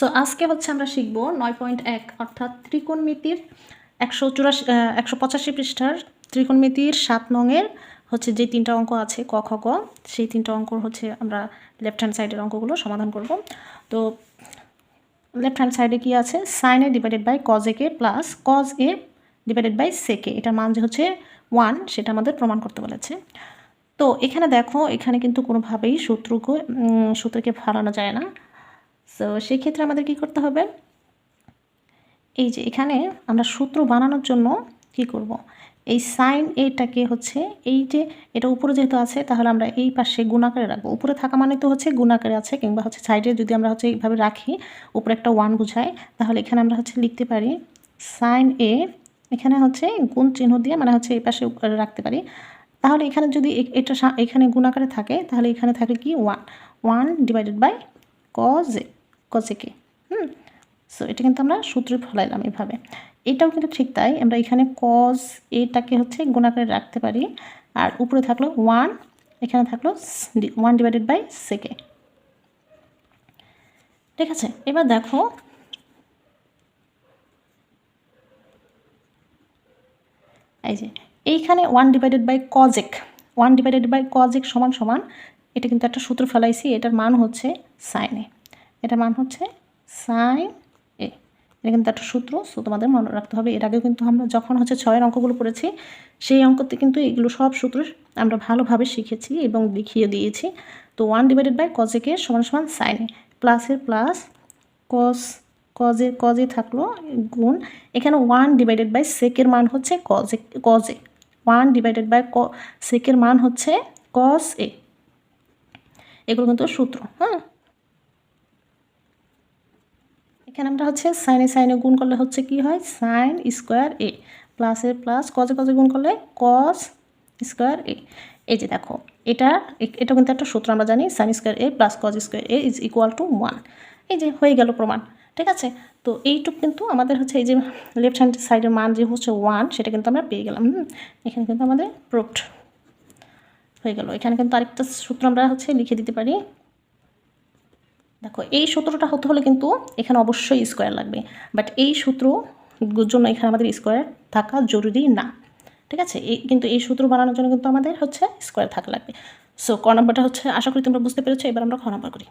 So আজকে হচ্ছে আমরা শিখব নয় পয়েন্ট এক অর্থাৎ ত্রিকোণমিতির একশো চুরাশি একশো পঁচাশি পৃষ্ঠার ত্রিকোণমিতির সাত নংয়ের হচ্ছে যে তিনটা অঙ্ক আছে ক খ গ সেই তিনটা অঙ্ক হচ্ছে আমরা লেফট হ্যান্ড সাইডের অঙ্কগুলো সমাধান করব। তো লেফট হ্যান্ড সাইডে কী আছে? Sin A divided by cos A K plus cos A divided by sec A এটার মান যে হচ্ছে ওয়ান সেটা আমাদের প্রমাণ করতে বলেছে। তো এখানে দেখো এখানে কিন্তু কোনোভাবেই শত্রুকে উম, সূত্রকে ফালানো যায় না। সো সেই ক্ষেত্রে আমাদের কি করতে হবে? এই যে এখানে আমরা সূত্র বানানোর জন্য কি করব? এই সাইন এটাকে হচ্ছে এই যে এটা উপরে যেহেতু আছে, তাহলে আমরা এই পাশে গুণাকারে রাখব। উপরে থাকা মানে তো হচ্ছে গুণাকারে আছে, কিংবা হচ্ছে সাইডে যদি আমরা হচ্ছে এইভাবে রাখি, উপরে একটা ওয়ান বুঝাই, তাহলে এখানে আমরা হচ্ছে লিখতে পারি সাইন এ এখানে হচ্ছে গুণ চিহ্ন দিয়ে মানে হচ্ছে এই পাশে রাখতে পারি। তাহলে এখানে যদি এটা এখানে গুণাকারে থাকে, তাহলে এখানে থাকে কি? One one divided by cos A cos A hmm? So এটা কিন্তু আমরা সূত্রে ফলাইলাম এভাবে। এটাও কিন্তু ঠিক তাই, আমরা এখানে কজ এটাকে হচ্ছে গুণাকারে রাখতে পারি, আর উপরে থাকল ওয়ান এখানে থাকল ওয়ান ডিভাইডেড বাই সেকে ঠিক আছে, এবার দেখো, এই যে, এইখানে one divided by cosec one divided by cosec সমান সমান, এটা কিন্তু একটা সূত্র ফেলাইছি, এটার মান হচ্ছে সাইন এ এটার মান হচ্ছে সাইন এ এটা কিন্তু একটা সূত্র সো তোমাদের মনে রাখতে হবে, এর আগেও কিন্তু আমরা যখন হচ্ছে ছয়ের অঙ্কগুলো পড়েছি, সেই অঙ্কতে কিন্তু এগুলো সব সূত্র আমরা ভালোভাবে শিখেছি এবং দেখিয়ে দিয়েছি। তো ওয়ান ডিভাইডেড বাই কজেকের সমান সমান সাইন প্লাসের প্লাস কজ কজে কজে থাকল গুণ, এখানে ওয়ান ডিভাইডেড বাই সেকের মান হচ্ছে cos A cos A one divided by ক সেকের মান হচ্ছে কস এ এগুলো কিন্তু সূত্র হ্যাঁ? এখানে আমরা হচ্ছে সাইনে সাইনে গুণ করলে হচ্ছে কি হয়? সাইন স্কোয়ার এ প্লাসের প্লাস কজে কজে গুণ করলে কজ স্কোয়ার এ এই যে দেখো, এটা এটা কিন্তু একটা সূত্র আমরা জানি sin square A plus cos square A is equal to one এই যে হয়ে গেল প্রমাণ, ঠিক আছে? তো এইটুক কিন্তু আমাদের হচ্ছে এই যে লেফট হ্যান্ড সাইডের মান যে হচ্ছে ওয়ান সেটা কিন্তু আমরা পেয়ে গেলাম এখানে কিন্তু আমাদের প্রুফড হয়ে গেল। এখানে কিন্তু আরেকটা সূত্র আমরা হচ্ছে লিখে দিতে পারি। দেখো, এই সূত্রটা হতে হলে কিন্তু এখানে অবশ্যই স্কোয়ার লাগবে। বাট এই সূত্র জন্য এখানে আমাদের স্কোয়ার থাকা জরুরি না। ঠিক আছে? এই কিন্তু এই সূত্র বানানোর জন্য কিন্তু আমাদের হচ্ছে স্কোয়ার থাকা লাগবে। সো ক নাম্বারটা হচ্ছে, আশা করি তোমরা বুঝতে পেরেছ, এবার আমরা খ নাম্বার করি।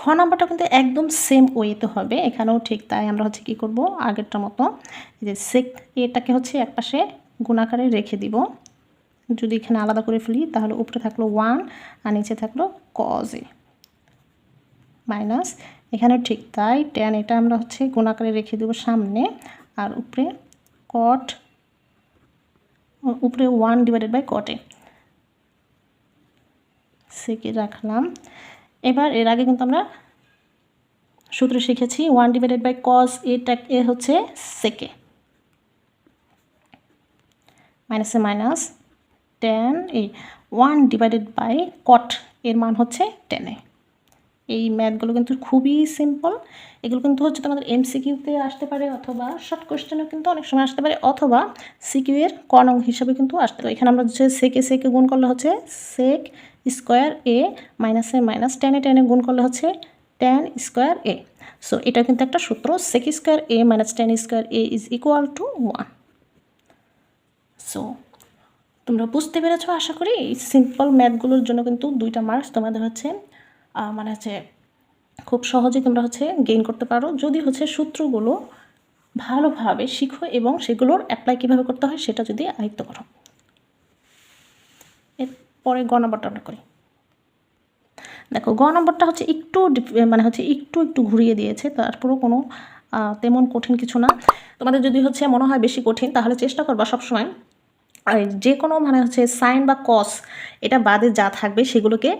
খ নাম্বারটা কিন্তু একদম সেম ওয়েতে হবে, এখানেও ঠিক তাই আমরা হচ্ছে কী করব আগেরটার মতো। যে সেক এটাকে হচ্ছে একপাশে গুণাকারে রেখে দিব। যদি এখানে আলাদা করে ফেলি, তাহলে উপরে থাকল ওয়ান আর নিচে থাকল কজ মাইনাস, এখানে ঠিক তাই টেন এটা আমরা হচ্ছে গুণাকারে রেখে দেবো সামনে, আর উপরে কট উপরে ওয়ান ডিভাইডেড বাই কটে সেকে রাখলাম। এবার এর আগে কিন্তু আমরা সূত্র শিখেছি ওয়ান ডিভাইডেড বাই কজ এটা এ হচ্ছে সেকে মাইনাসে মাইনাস টেন এই ওয়ান ডিভাইডেড বাই কট এর মান হচ্ছে টেনে এই ম্যাথগুলো কিন্তু খুবই সিম্পল। এগুলো কিন্তু হচ্ছে তোমাদের এমসিকিউতে আসতে পারে অথবা শর্ট কোশ্চেনও কিন্তু অনেক সময় আসতে পারে, অথবা সিকিউ এর কনং হিসাবে কিন্তু আসতে পারে। এখানে আমরা হচ্ছে সেকে সেকে গুণ করলে হচ্ছে সেক স্কোয়ার এ মাইনাসে মাইনাস টেনে টেনে গুণ করলে হচ্ছে টেন স্কোয়ার এ সো এটা কিন্তু একটা সূত্র sec square A minus ten square A is equal to one so তোমরা বুঝতে পেরেছ আশা করি এই সিম্পল ম্যাথগুলোর জন্য কিন্তু দুইটা মার্কস তোমাদের হচ্ছে মানে হচ্ছে খুব সহজে তোমরা হচ্ছে গেইন করতে পারো। যদি হচ্ছে সূত্রগুলো ভালোভাবে শিখো এবং সেগুলোর অ্যাপ্লাই কীভাবে করতে হয় সেটা যদি আয়ত্ত করো। এরপরে গ নম্বরটা করি। দেখো, গ নম্বরটা হচ্ছে একটু মানে হচ্ছে একটু একটু ঘুরিয়ে দিয়েছে, তারপরেও কোনো তেমন কঠিন কিছু না। তোমাদের যদি হচ্ছে মনে হয় বেশি কঠিন, তাহলে চেষ্টা করবা সবসময় যে কোনো মানে হচ্ছে সাইন বা কস এটা বাদে যা থাকবে সেগুলোকে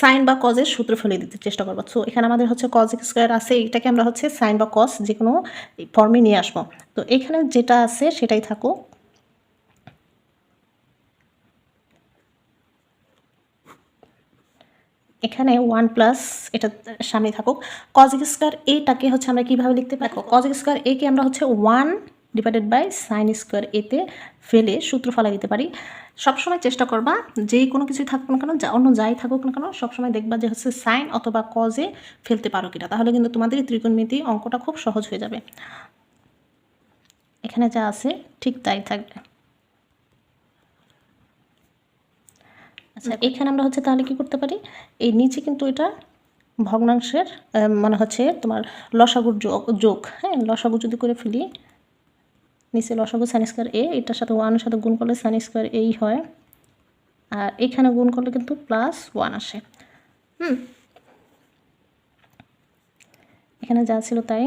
সাইন বা কজের সূত্র ফেলে দিতে চেষ্টা করব। সো এখানে আমাদের হচ্ছে কজ স্কোয়ার আছে, এটাকে আমরা হচ্ছে সাইন বা কস যে কোনো ফর্মে নিয়ে আসব। তো এখানে যেটা আছে সেটাই থাকুক। এখানে ওয়ান প্লাস এটা সামনে থাকুক। কজ স্কোয়ার এটাকে হচ্ছে আমরা কীভাবে লিখতে পারি? কজ স্কোয়ার একে আমরা হচ্ছে one divided by sine square এতে ফেলে সূত্র ফেলা দিতে পারি। সবসময় চেষ্টা করবা যে কোনো কিছুই থাকুক না কেন, যা অন্য যাই থাকুক না কেন, সবসময় দেখবা যে হচ্ছে সাইন অথবা কজে ফেলতে পারো কিনা। তাহলে কিন্তু তোমাদের ত্রিকোণমিতি অঙ্কটা খুব সহজ হয়ে যাবে। এখানে যা আছে, ঠিক তাই থাকবে। আচ্ছা এখানে আমরা হচ্ছে তাহলে কি করতে পারি? এই নিচে কিন্তু এটা ভগ্নাংশের মানে হচ্ছে তোমার লসাগুর যোগ যোগ হ্যাঁ লসাগু যদি করে ফেলি নিচে লসাগু সাইন স্কোয়ার এ এটার সাথে ওয়ানের সাথে গুণ করলে সাইন স্কোয়ার এই হয়। আর এখানে গুণ করলে কিন্তু প্লাস ওয়ান আসে। হুম। এখানে যা ছিল তাই।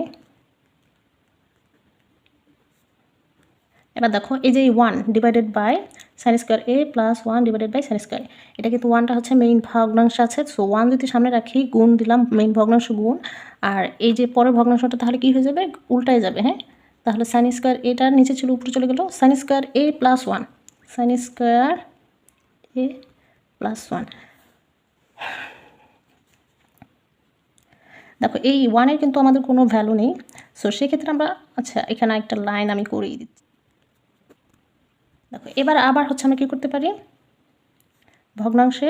এবার দেখো, এই যে one divided by sine square A plus one divided by sine square এটা কিন্তু ওয়ানটা হচ্ছে মেইন ভগ্নাংশ আছে। সো ওয়ান যদি সামনে রাখি, গুণ দিলাম মেইন ভগ্নাংশ গুণ। আর এই যে পরের ভগ্নাংশটা তাহলে কি হয়ে যাবে? উল্টায় যাবে হ্যাঁ? তাহলে সাইন স্কোয়ার এটার নিচে ছিল উপরে চলে গেল সাইন স্কোয়ার এ প্লাস ওয়ান সাইন স্কোয়ার এ প্লাস ওয়ান দেখো, এই ওয়ানের কিন্তু আমাদের কোনো ভ্যালু নেই। সো সেক্ষেত্রে আমরা আচ্ছা এখানে একটা লাইন আমি করেই দিচ্ছি। দেখো, এবার আবার হচ্ছে আমরা কী করতে পারি? ভগ্নাংশে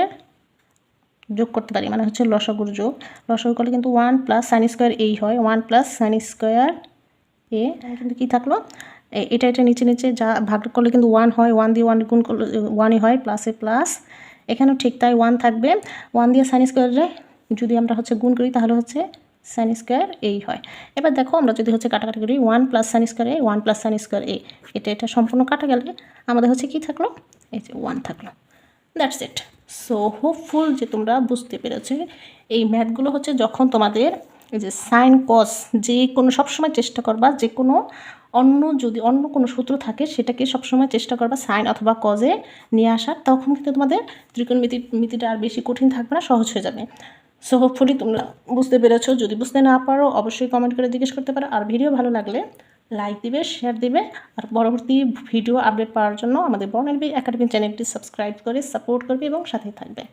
যোগ করতে পারি মানে হচ্ছে লসাগুর যোগ। লসাগু করলে কিন্তু ওয়ান প্লাস সাইন স্কোয়ার এই হয়। ওয়ান প্লাস সাইন স্কোয়ার এ কিন্তু কী থাকল? এটা এটা নিচে নিচে যা ভাগ করলে কিন্তু ওয়ান হয় ওয়ান দিয়ে ওয়ান গুণ করলে ওয়ানই হয় প্লাসে প্লাস এখানেও ঠিক তাই ওয়ান থাকবে। ওয়ান দিয়ে সাইন স্কোয়ারে যদি আমরা হচ্ছে গুণ করি, তাহলে হচ্ছে সাইন স্কোয়ার এই হয়। এবার দেখো, আমরা যদি হচ্ছে কাটাকাটি করি ওয়ান প্লাস সাইন স্কোয়ার এ ওয়ান প্লাস সাইন স্কোয়ার এ। এটা এটা সম্পূর্ণ কাটা গেলে আমাদের হচ্ছে কি থাকল? এই যে ওয়ান থাকল। দ্যাটস ইট সো হোপফুল যে তোমরা বুঝতে পেরেছ, এই ম্যাথগুলো হচ্ছে যখন তোমাদের এই যে সাইন কস, যে কোনো সবসময় চেষ্টা করবা, যে কোনো অন্য যদি অন্য কোনো সূত্র থাকে, সেটাকে সবসময় চেষ্টা করবা সাইন অথবা কজে নিয়ে আসার, তখন কিন্তু তোমাদের ত্রিকোণমিতি মিতিটা আর বেশি কঠিন থাকবে না, সহজ হয়ে যাবে। সো হোপফুলি তোমরা বুঝতে পেরেছ। যদি বুঝতে না পারো, অবশ্যই কমেন্ট করে জিজ্ঞেস করতে পারো। আর ভিডিও ভালো লাগলে লাইক দিবে শেয়ার দিবে। আর পরবর্তী ভিডিও আপডেট পাওয়ার জন্য আমাদের বর্ণেলবি একাডেমি চ্যানেলটি সাবস্ক্রাইব করে সাপোর্ট করবে এবং সাথেই থাকবে।